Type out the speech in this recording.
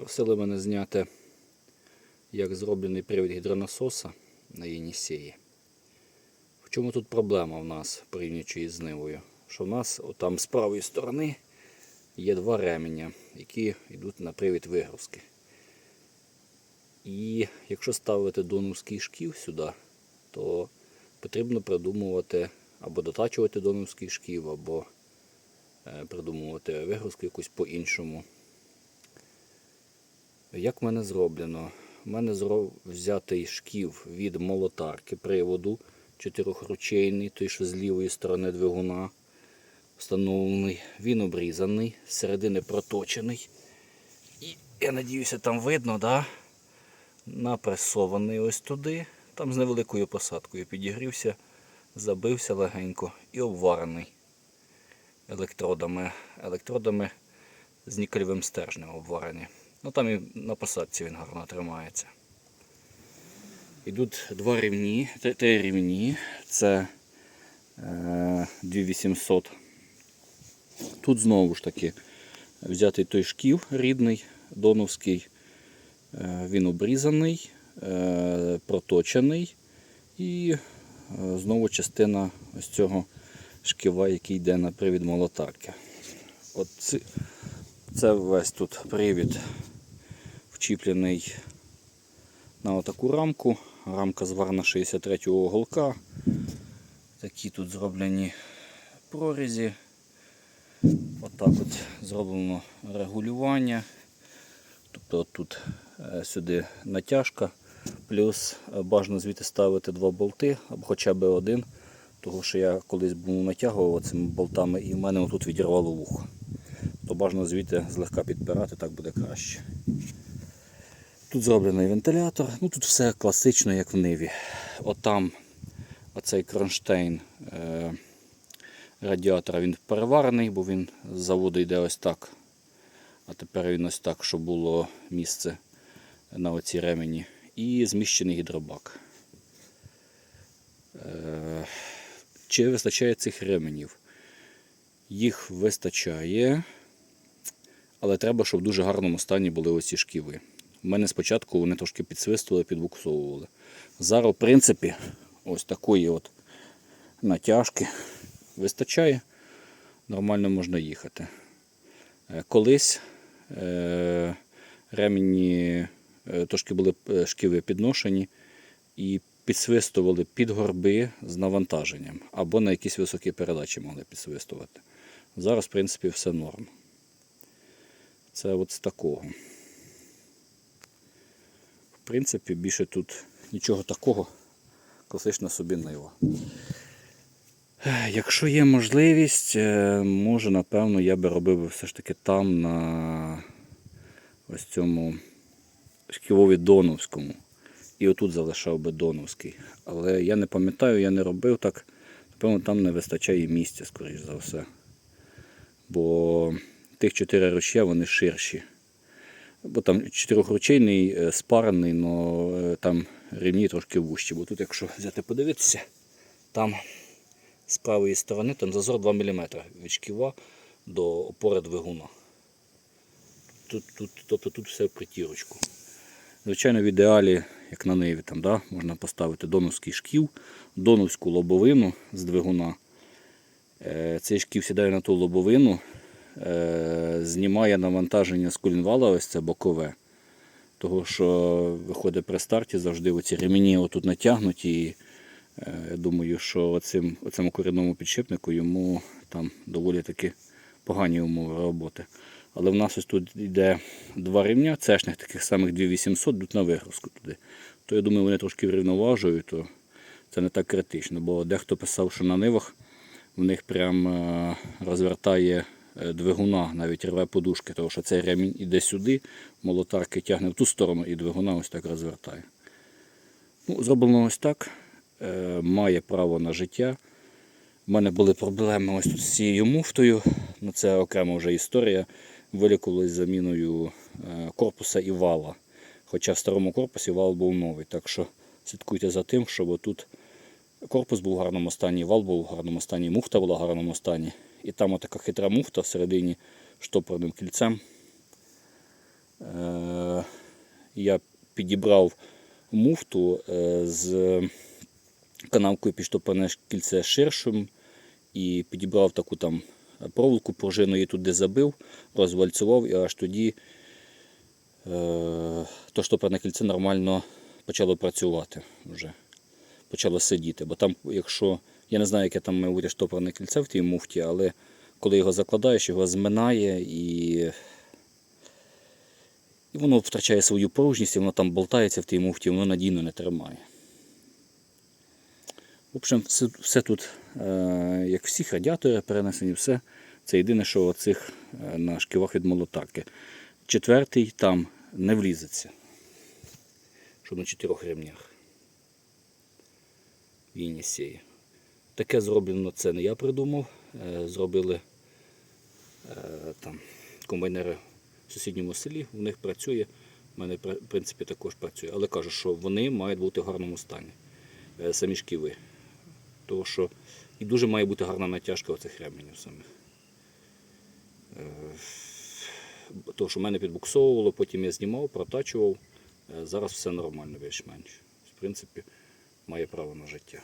Просили мене зняти, як зроблений привід гідронасоса на Єнісеї. В чому тут проблема в нас, порівнюючи із нивою? Що в нас там з правої сторони є два ременя, які йдуть на привід вигрузки. І якщо ставити доновський шків сюди, то потрібно придумувати або дотачувати доновський шків, або е, придумувати вигрузку якусь по-іншому. Як в мене зроблено? У мене зро- взятий шків від молотарки приводу чотирьохручейний, той, що з лівої сторони двигуна встановлений. Він обрізаний, з середини проточений. І я надіюся, там видно, да? напресований ось туди. Там з невеликою посадкою підігрівся, забився легенько і обварений електродами. Електродами з нікельовим стержнем обварені. Ну там і на посадці він гарно тримається. Йдуть два рівні, три- рівні. Це е, 2800. Тут знову ж таки взятий той шків рідний, доновський. Е, Він обрізаний, е, проточений і е, знову частина ось цього шківа, який йде на привід молотарки. От ці- це весь тут привід вчіплений на отаку рамку. Рамка зварена 63-го голка. Такі тут зроблені прорізі. Отак от зроблено регулювання. Тобто от тут е, сюди натяжка, плюс бажано звідти ставити два болти або хоча б один, тому що я колись був натягував цими болтами і в мене отут відірвало вухо. То бажано звідти злегка підпирати, так буде краще. Тут зроблений вентилятор, ну тут все класично, як в Ниві. Отам оцей кронштейн е, радіатора він переварений, бо він з заводу йде ось так. А тепер він ось так, щоб було місце на оцій ремені. І зміщений гідробак. Е, Чи вистачає цих ременів? Їх вистачає, але треба, щоб в дуже гарному стані були оці шківи. У мене спочатку вони трошки підсвистували, підбуксовували. Зараз, в принципі, ось такої от натяжки вистачає. Нормально можна їхати. Е, Колись е, ремені е, трошки були шківи підношені і підсвистували під горби з навантаженням або на якісь високі передачі могли підсвистувати. Зараз, в принципі, все норм. Це от з такого. В принципі, більше тут нічого такого. Класична собі нива. Якщо є можливість, е, може, напевно, я би робив все ж таки там, на ось цьому шкілові Доновському. І отут залишав би Доновський. Але я не пам'ятаю, я не робив так. Напевно, там не вистачає місця, скоріш за все. Бо тих чотири ручя вони ширші. Бо там чотирьохручейний е, спарений, але там рівні трошки вущі. Бо тут, якщо взяти подивитися, там з правої сторони там зазор 2 мм від шківа до опори двигуна. Тут, тут, тобто тут все в притірочку. Звичайно, в ідеалі, як на ниві, там, да, можна поставити доновський шків, доновську лобовину з двигуна. Е, Цей шків сідає на ту лобовину, знімає навантаження з кулінвала, ось це бокове. Того, що виходить при старті завжди оці ремені отут натягнуті. І, е, я думаю, що оцим, оцьому корінному підшипнику йому там доволі таки погані умови роботи. Але в нас ось тут йде два рівня, цешних таких самих 2800 йдуть на вигрузку туди. То я думаю, вони трошки врівноважують, то це не так критично. Бо дехто писав, що на нивах в них прям е, розвертає е, двигуна, навіть рве подушки, тому що цей ремінь іде сюди, молотарки тягне в ту сторону і двигуна ось так розвертає. Ну, зроблено ось так. Е, має право на життя. У мене були проблеми ось тут з цією муфтою. Ну, це окрема вже історія. Вилікувалися заміною е, корпуса і вала. Хоча в старому корпусі вал був новий. Так що слідкуйте за тим, щоб тут корпус був в гарному стані, вал був в гарному стані, муфта була в гарному стані. І там отака хитра муфта всередині штопорним кільцем. Е, я підібрав муфту е, з канавкою підштопане кільце ширшим і підібрав таку там проволоку пружину, її туди забив, розвальцював і аж тоді е, то штопорне кільце нормально почало працювати вже. Почало сидіти. Бо там, якщо я не знаю, яке там має бути штопорне кільце в тій муфті, але коли його закладаєш, його зминає і, і воно втрачає свою пружність, і воно там болтається в тій муфті, воно надійно не тримає. В общем, все, все тут, е, як всіх радіатори перенесені, все. Це єдине, що оцих е, на шківах від молотарки. Четвертий там не влізеться. Що на чотирьох ремнях. Вінісії. Таке зроблено, це не я придумав. Е, Зробили е, там комбайнери в сусідньому селі, у них працює. У мене в принципі також працює. Але кажу, що вони мають бути в гарному стані. Е, Самі шківи. Тому що і дуже має бути гарна натяжка оцих ременів самих. Тому що в мене підбуксовувало, потім я знімав, протачував. Зараз все нормально більш-менш. В принципі, має право на життя.